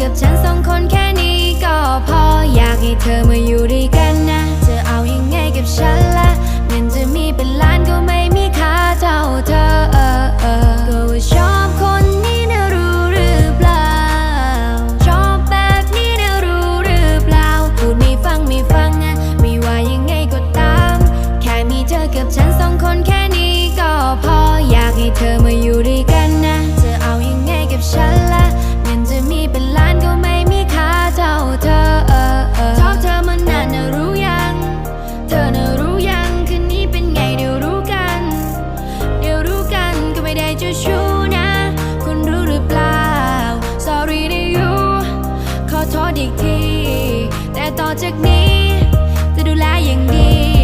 กับฉันสองคนแค่นี้ก็พออยากให้เธอมาอยู่ด้วยกัน จากนี้ จะดูแลอย่างดี